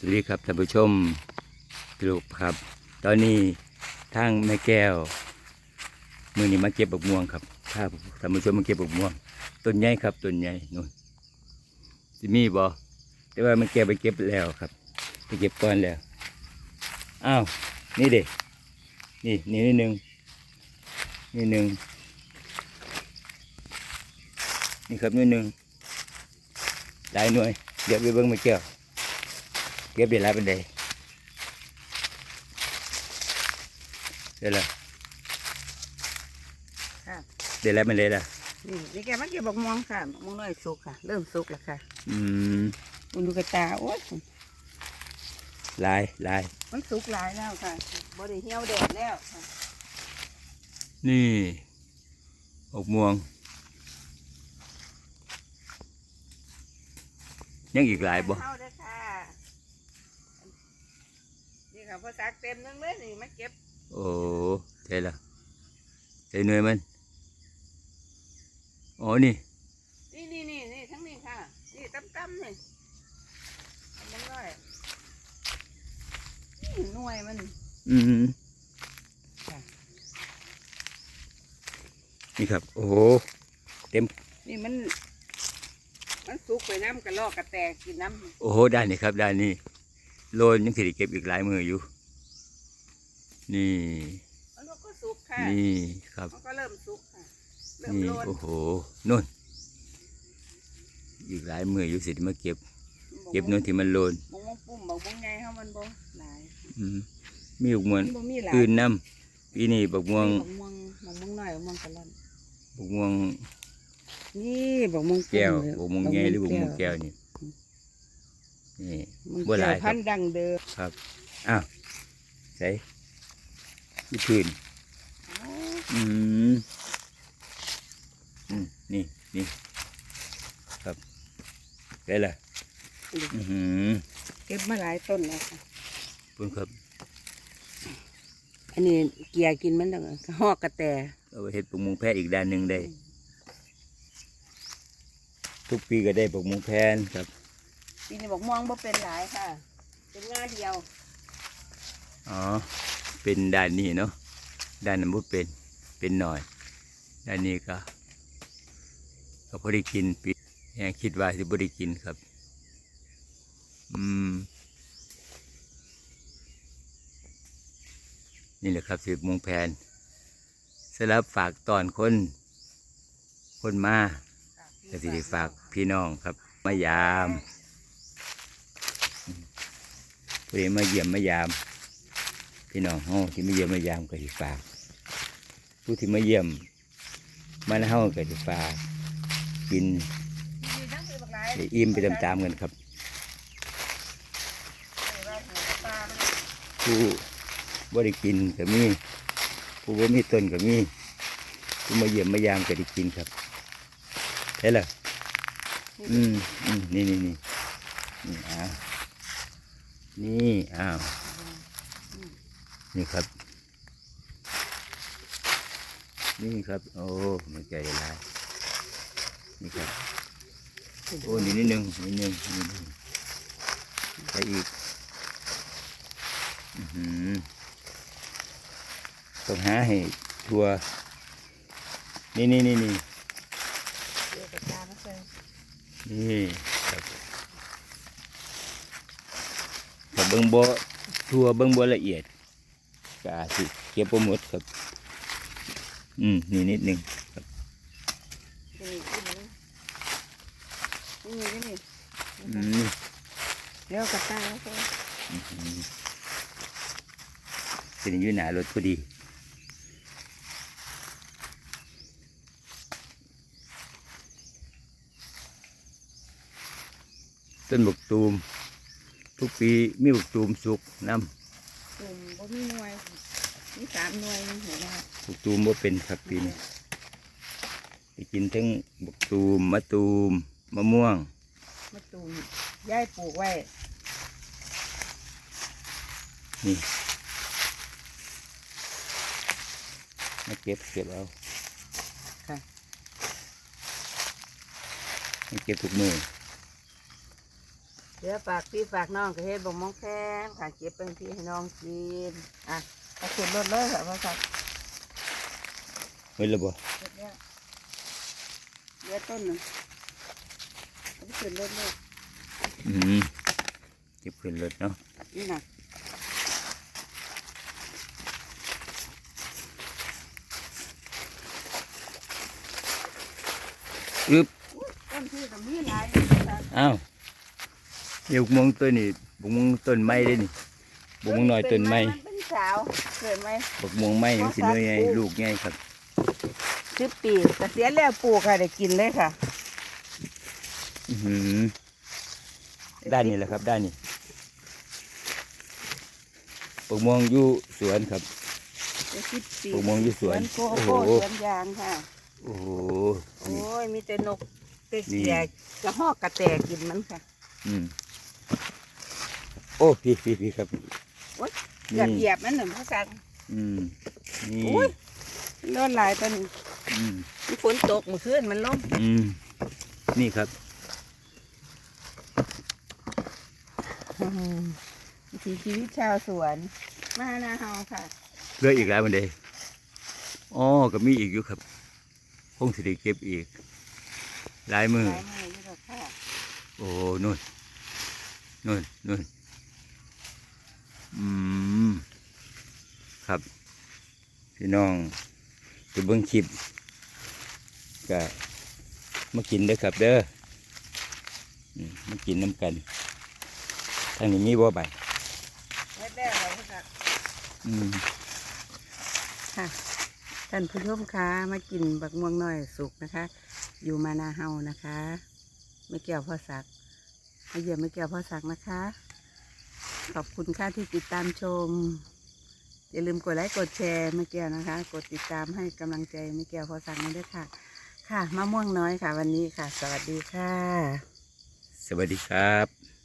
สวัสดีครับท่านผู้ชมลูกครับ ตอนนี้ทางแม่แก้ว มือนี้มาเก็บบักม่วงครับถ้าท่านผู้ชมมาเก็บบักม่วงต้นใหญ่ครับต้นใหญ่นู่นสิมีบ่แต่ว่ามันแก้วไปเก็บแล้วครับ ไปเก็บก่อนแล้วอ้าวนี่เด็กนี่นี่นิดนึงนี่หนึ่งนี่ครับนี่หนึ่งหลายหน่วยเดี๋ยวไปเบิ่งแม่แก้ว ก็บได้หลายเป็นไดเดี๋ยวละค่ะเดี๋ยวหลายเป็นไดละนี่นี่แกมาเก็บบักม่วงค่ะบักม่วงน้อยสุกค่ะ เริ่มสุกแล้วค่ะอืมมันดูกระตาโอ๊ยหลายหลาย มันสุกหลายแล้วค่ะบริเหี่ยวแดดแล้วค่ะนี่อกม่วง ยังอีกหลายบ่เข้าเด้อ ค่ะนี่ค่ะพอซักเต็มนึงเลยนี่มาเก็บ โอ้ใช่ละใช่หน่วยมัน อ๋อนี่ นี่นี่นี่นี่ทั้งนี้ค่ะ นี่ตั้มตั้มๆนี่มันน้อยนี่หน่วยมัน อืมค่ะนี่ครับ โอ้โหนี่มัน มันสุกไปน้ำกระลอกกระแตกกินน้ำโอ้โหด้านนี้ครับด้านนี้ โลนยังสิได้เก็บอีกหลายมืออยู่ นี่มันก็สุกค่ะนี่ครับมันก็เริ่มสุกค่ะเริ่มนี่โลนโอ้โหนู่น อีกหลายมืออยู่สิที่มาเก็บ เก็บนู่นที่มันโลนบงบงปุ่มบงบงไงเขามันบ่หลายอืมมีบักม่วงมันบ่มีหลายอื่นน้ำปีนี้บักม่วงบงม่วงบงม่วงน้อยบงม่วงกะล่อนบักม่วงนี่บงม่วงแก้วปุ่มบักม่วงใหญ่หรือบักม่วงแก้วนี่ นี่มันบ่หลายแก้วพันธุ์ดังเดิมครับอ้าวใส่ที่พื้นอืมอืมนี่นี่ครับได้ละอือหือเก็บมาหลายต้นแล้วค่ะเพิ่นครับ อันนี้เกียร์กินมันต้องหอกกระแตเอาไปเฮ็ดปลูกมุงแพทย์อีกด้านหนึ่งได้ ทุกปีก็ได้ปลูกมุงแพนครับ ปีนี้บอกม่วงบ่เป็นหลายค่ะ เป็นง่าเดียว อ๋อ เป็นด้านนี้เนาะ ด้านนั้นบ่เป็น เป็นหน่อย ด้านนี้ก็ ก็พอได้กินปียังคิดว่าสิบ่ได้กินครับ อืม นี่แหละครับสิบโมงแพนสำหรับฝากตอนคน คนมาก็สิได้ฝากพี่น้องครับ มายาม ผู้ใดมาเยี่ยมมายาม พี่น้องเฮาที่มาเยี่ยมมายามก็สิฝาก ผู้ที่มาเยี่ยมมาเฮาก็สิฝากกินมีทั้งคือบักหลายได้อิ่มไปตามๆกันครับ ผู้บ่ได้กินก็มีผู้บ่มีต้นก็มีผู้มาเยี่ยมมายามก็ได้กินครับเห็นล่ะอืมอืมนี่นี่นี่นี่อ้า นี่อ้าวนี่ครับ นี่ครับ โอ้มันใจได้หลายนี่ครับโอ้นี่นิดนึงนิดนึงนิดนึงไปอีกอื้อหือต้องหาให้ทัวนี่นี่นี่นี่เดี๋ยวกระตามาใส่นี่ครับถ้า เบิ้งบ่ทัวเบิ้งบ่ละเอียดก็อาจสิเก็บบ่หมดครับ อืมนี่นิดหนึงครับนี่นี่นี่นี่อืมเดี๋ยวกระตามาใส่อื้อหือเป็นอยู่หน้ารถพอดีต้นบกตูม ทุกปีมีบกตูมสุกน้กลุ่มบ่มีหน่วยมีสามหน่วยนี่เห็นไหมคะำบกตูมบ่เป็นครับปีนี้ไปกินทั้งบกตูมมะตูมมะม่วง มะตูมย้ายปลูกไว้นี่มาเก็บเก็บเอาค่ะ มาเก็บทุกมือ เดี๋ยวฝากพี่ฝากน้องก็เฮ็ดบ่มองแค้นค่ะเก็บเป็นพี่ให้น้องกิน อะเอาขึ้นรถเลยค่ะพ่อสักเฮ้ยระบ่เสร็จแล้วเหลือต้นหนึ่งเอาไปขึ้นรถเลยอืมเก็บขึ้นรถเนาะนี่น่ะอึบอุ๊ยต้นที่ก็มีหลายอยู่พ่อสักอ้าว เดี๋ยวบกม่วงต้นนี่บกม่วงต้นไม้เด้นี่บกม่วงน้อยต้นไม้มันเป็นสาวเกิดไหมบกม่วงไม้มันสิเนื้อใหญ่ลูกใหญ่ครับสิบปีเกษียณแล้วปลูกค่ะได้กินเลยค่ะอือหือด้านนี้แหละครับ ด้านนี้บกม่วงอยู่สวนครับได้สิบปีปลูกมะม่วงอยู่สวนโกโอ้โหโก้สวนยางค่ะโอ้โหโอ้ยมีแต่นกเต็กนี่แก่กระหอกกระแตกินมันค่ะ อืม โอ้พี่พี่พี่ครับโอ๊ยนี่เกือบเหยียบมันหนึ่งพระสังอืมนี่อุ้ยโดนหลายตอนนี้อืมมีฝนตกเมื่อคืนมันล้มอืมนี่ครับวิถีชีวิตชาวสวนมาหนาเฮาค่ะเหลืออีกแล้วมันเดอ๋อก็มีอีกอยู่ครับคงสิได้เก็บอีกหลายมือหลายมืออยู่ดอกค่ะโอ้นู่น นู่นนู่นอืม ครับ พี่น้องไปเบิ่งคลิปก็มากินเด้อครับเด้ออืมมากินน้ำกัน ทางนี้มีบ่ใบเฮ็ดแล้วเหรอพระสังอืมค่ะท่านผู้ชมคะมากินบักม่วงน้อยสุกนะคะ อยู่มานาเฮานะคะ ไม่เกี่ยวพ่อสัก มาเยี่ยมไม่เกี่ยวพ่อสักนะคะ ขอบคุณค่ะที่ติดตามชม อย่าลืมกดไลค์กดแชร์ไม่เกี่ยวนะคะ กดติดตามให้กำลังใจไม่เกี่ยวพ่อสักมาด้วยค่ะ ค่ะมะม่วงน้อยค่ะ วันนี้ค่ะ สวัสดีค่ะ สวัสดีครับ